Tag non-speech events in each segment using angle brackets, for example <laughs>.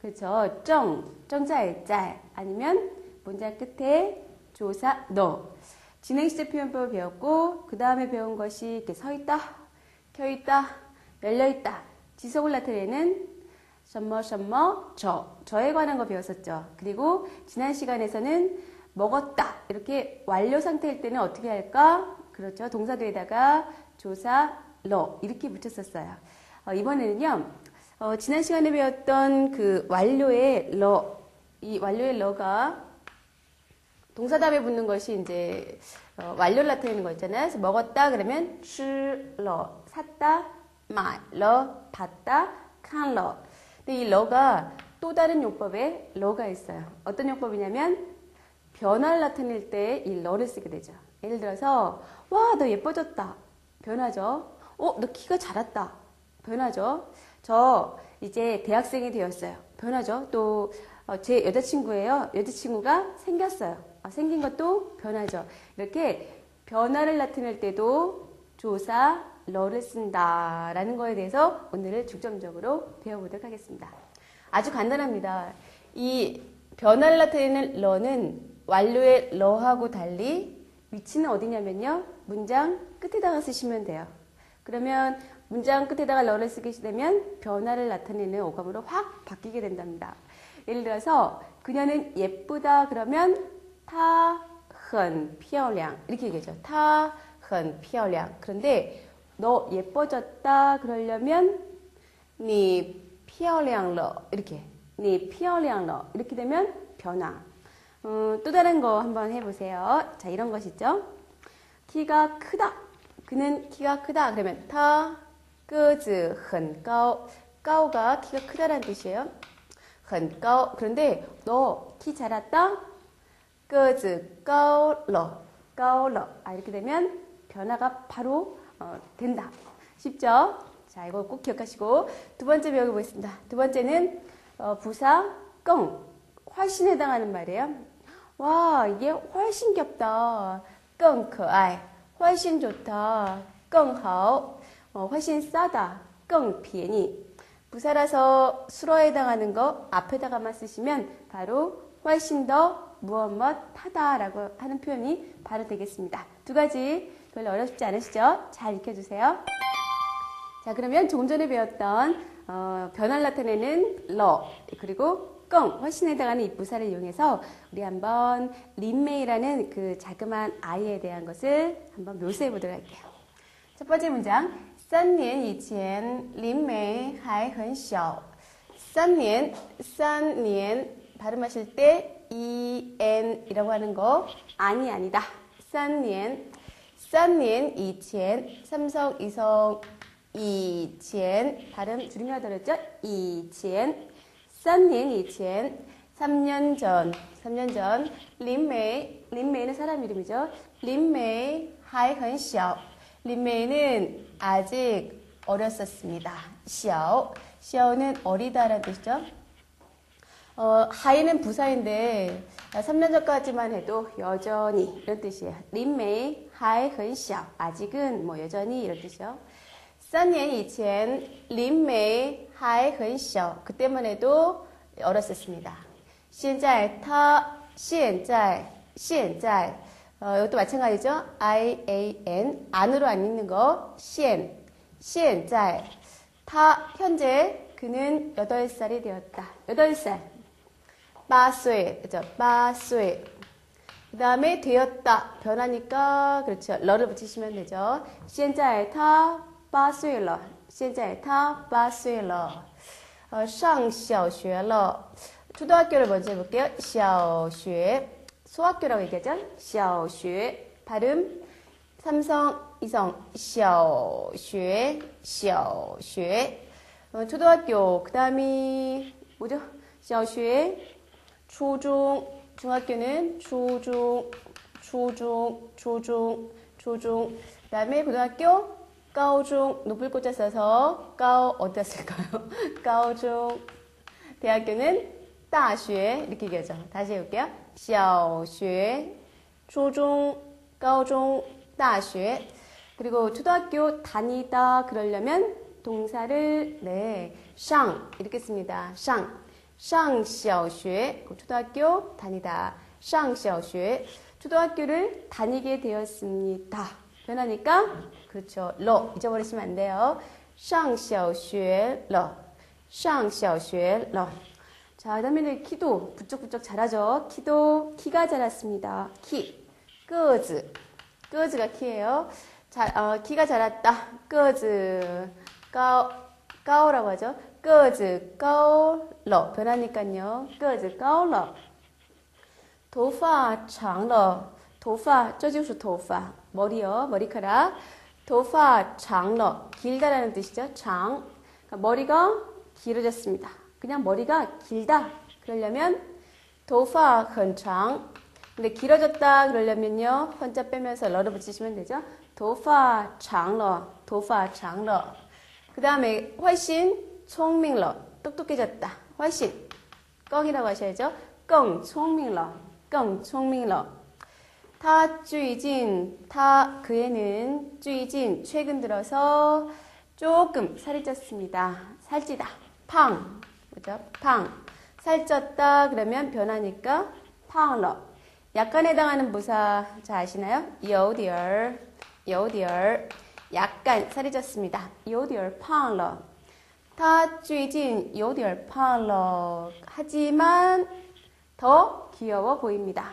그렇죠. 정, 정자일짤 아니면 문장 끝에 조사 너. 진행 시제 표현법을 배웠고 그 다음에 배운 것이 이렇게 서 있다, 켜 있다, 열려 있다. 지속을 나타내는 썸머 썸머 저 저에 관한 거 배웠었죠. 그리고 지난 시간에서는 먹었다 이렇게 완료 상태일 때는 어떻게 할까? 그렇죠. 동사도에다가 조사 러 이렇게 붙였었어요. 어, 이번에는요. 어, 지난 시간에 배웠던 그 완료의 러, 이 완료의 러가 동사 다음에 붙는 것이 이제 어, 완료를 나타내는 거 있잖아요. 그래서 먹었다 그러면 吃了 샀다, 买了 봤다, 看了. 근데 이 러가 또 다른 용법에 러가 있어요. 어떤 용법이냐면 변화를 나타낼 때 이 러를 쓰게 되죠. 예를 들어서 와 너 예뻐졌다. 변하죠. 어 너 키가 자랐다. 변하죠. 저 이제 대학생이 되었어요. 변하죠. 또제 어, 여자친구예요. 여자친구가 생겼어요. 아, 생긴 것도 변하죠. 이렇게 변화를 나타낼 때도 조사 러를 쓴다라는 거에 대해서 오늘은 중점적으로 배워보도록 하겠습니다. 아주 간단합니다. 이 변화를 나타내는 러는 완료의 러하고 달리 위치는 어디냐면요. 문장 끝에다가 쓰시면 돼요. 그러면 문장 끝에다가 러를 쓰게 되면 변화를 나타내는 오감으로 확 바뀌게 된답니다. 예를 들어서 그녀는 예쁘다 그러면 타很漂亮 이렇게 얘기하죠. 타很漂亮 그런데 너 예뻐졌다 그러려면 니漂亮了 이렇게 니漂亮了 이렇게 되면 변화. 음, 또 다른 거 한번 해보세요. 자 이런 것이죠. 키가 크다. 그는 키가 크다. 그러면 타 个子很高.高가 키가 크다라는 뜻이에요. 很高. 그런데 너 키 자랐다? 个子高了.高了. 아, 이렇게 되면 변화가 바로 어, 된다. 쉽죠? 자, 이거 꼭 기억하시고 두 번째 배워보겠습니다. 두 번째는 어, 부사 껑. 훨씬 해당하는 말이에요. 와, 이게 훨씬 귀엽다. 更可爱. 훨씬 좋다. 更好. 어, 훨씬 싸다, 끙 비엔이. 부사라서 수로에 해당하는 거 앞에다가만 쓰시면 바로 훨씬 더 무엇뭇하다라고 하는 표현이 바로 되겠습니다. 두 가지 별로 어렵지 않으시죠? 잘 익혀주세요. 자 그러면 조금 전에 배웠던 어, 변화를 나타내는 러 그리고 껑 훨씬에 해당하는 이 부사를 이용해서 우리 한번 린메이라는 그 자그마한 아이에 대한 것을 한번 묘사해 보도록 할게요. 첫 번째 문장 三年以前林梅还很小。三年三年 발음하실 때 en이라고 하는 거 아니 아니다. 三年三年以前 삼성 이성 이첸 발음 줄이면 하더랬죠? 이첸 3년以前 3년 전 3년 전 린메이 린메이는 사람 이름이죠. 린메이 하이很小 린메이는 아직 어렸었습니다. 小小는 어리다라는 뜻이죠. 어, 하이는 부사인데 3년 전까지만 해도 여전히 이런 뜻이에요. 린메이 하이 很小 아직은 뭐 여전히 이런 뜻이요. 3년以前 린메이 하이 很小 그때만 해도 어렸었습니다. 现在他现在现在 어, 이것도 마찬가지죠. I, A, N. 안으로 안 읽는 거. 现, 现在. 타, 현재. 그는 8살이 되었다. 8살. 8岁. 그죠? 8岁. 그 다음에 되었다. 변하니까, 그렇죠. 러를 붙이시면 되죠. 现在他8岁了.现在他8岁了. 어, 上小学了. 초등학교를 먼저 해볼게요. 小学. 소학교라고 얘기하죠. 샤오슈 발음 삼성 이성 샤오슈 샤오슈 어, 초등학교 그 다음이 뭐죠? 샤오슈 초중 중학교는 초중 초중 초중 초중 그 다음에 고등학교 까오중 높을 꽂아 써서 까오 어디다 쓸까요? <laughs> 까오중 대학교는 大学 이렇게 얘기하죠. 다시 해볼게요. 小学 초중 가오중 大学 그리고 초등학교 다니다 그러려면 동사를 네, 上 이렇게 씁니다. 上 上小学 초등학교 다니다 上小学 초등학교를 다니게 되었습니다. 변하니까 그렇죠. 러 잊어버리시면 안 돼요. 上小学了 上小学了 자, 그 다음에는 키도 부쩍부쩍 자라죠. 키도 키가 자랐습니다. 키, 끄즈, 끄즈가 키예요. 자, 어, 키가 자랐다. 끄즈, 까오, 까오라고 하죠. 끄즈, 까오러 변하니까요. 끄즈, 까오러. 도파, 장러. 도파, 쪄지우수 도파. 머리요, 머리카락. 도파, 장러. 길다라는 뜻이죠. 장. 그러니까 머리가 길어졌습니다. 그냥 머리가 길다. 그러려면 도파 건창. 근데 길어졌다 그러려면요. 혼자 빼면서 러를 붙이시면 되죠. 도파 장러. 도파 장러. 그 다음에 훨씬 총밍러. 똑똑해졌다. 훨씬. 껑이라고 하셔야죠. 껑 총밍러. 껑 총밍러. 타 쭈이진 타 그에는 쭈이진 최근 들어서 조금 살이 쪘습니다. 살찌다. 팡 그죠? 팡. 살쪘다 그러면 변하니까 팡러. 약간에 해당하는 부사 잘 아시나요? 有点儿,有点儿. 약간 살이 쪘습니다. 有点儿胖了.他最近有点胖了. 하지만 더 귀여워 보입니다.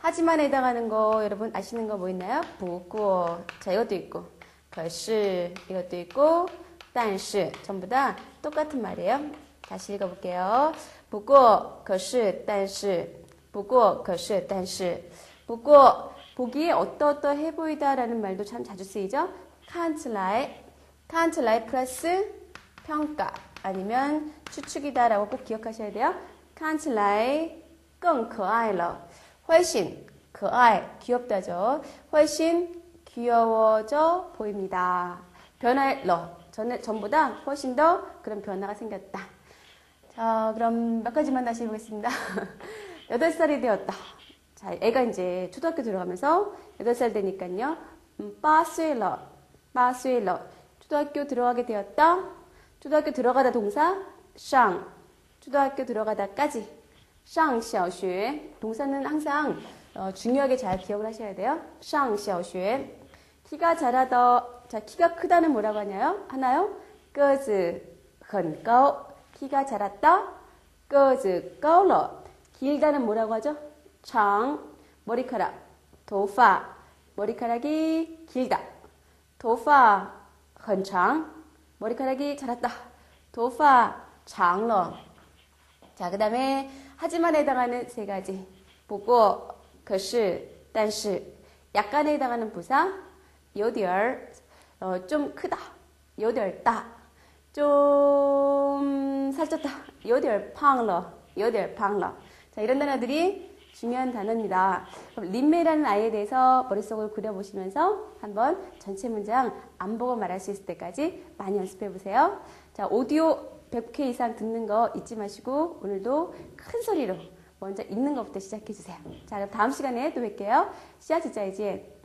하지만 해당하는 거 여러분 아시는 거 뭐 있나요? 不过 자 이것도 있고 可是 이것도 있고 但是 전부 다 똑같은 말이에요. 다시 읽어볼게요. 不过可是但是不过可是但是不过 보기에 어떠어떠해 보이다라는 말도 참 자주 쓰이죠. can't lie, can't lie 플러스 평가 아니면 추측이다라고 꼭 기억하셔야 돼요. can't lie 更可爱了. 훨씬 可爱 귀엽다죠. 훨씬 귀여워져 보입니다. 변할 러 전, 전보다 훨씬 더 그런 변화가 생겼다. 자, 그럼 몇 가지만 다시 해보겠습니다. <laughs> 8살이 되었다. 자, 애가 이제 초등학교 들어가면서 8살 되니까요. 음, 빠스웨러, 빠스웨러. 초등학교 들어가게 되었다. 초등학교 들어가다 동사, 샹. 초등학교 들어가다까지. 샹, 샤오슈. 동사는 항상 어, 중요하게 잘 기억을 하셔야 돼요. 샹, 샤오슈. 키가 자라더, 자, 키가 크다는 뭐라고 하냐요? 하나요? 끄즈, 헌꺼. 키가 자랐다. 个子高了. 길다는 뭐라고 하죠? 장, 머리카락. 头发, 머리카락이 길다. 头发很长, 머리카락이 자랐다. 头发长了. 자, 그 다음에 하지만 해당하는 세 가지. 不过,可是,但是. 약간에 해당하는 부사. 有点儿, 어, 좀 크다. 有点儿大. 좀 살짝 요들 팡러 요들 팡러 자 이런 단어들이 중요한 단어입니다. 그럼 린메라는 아이에 대해서 머릿속을 그려보시면서 한번 전체 문장 안 보고 말할 수 있을 때까지 많이 연습해 보세요. 자 오디오 100회 이상 듣는 거 잊지 마시고 오늘도 큰 소리로 먼저 읽는 것부터 시작해 주세요. 자 그럼 다음 시간에 또 뵐게요. 씨앗 진짜 이제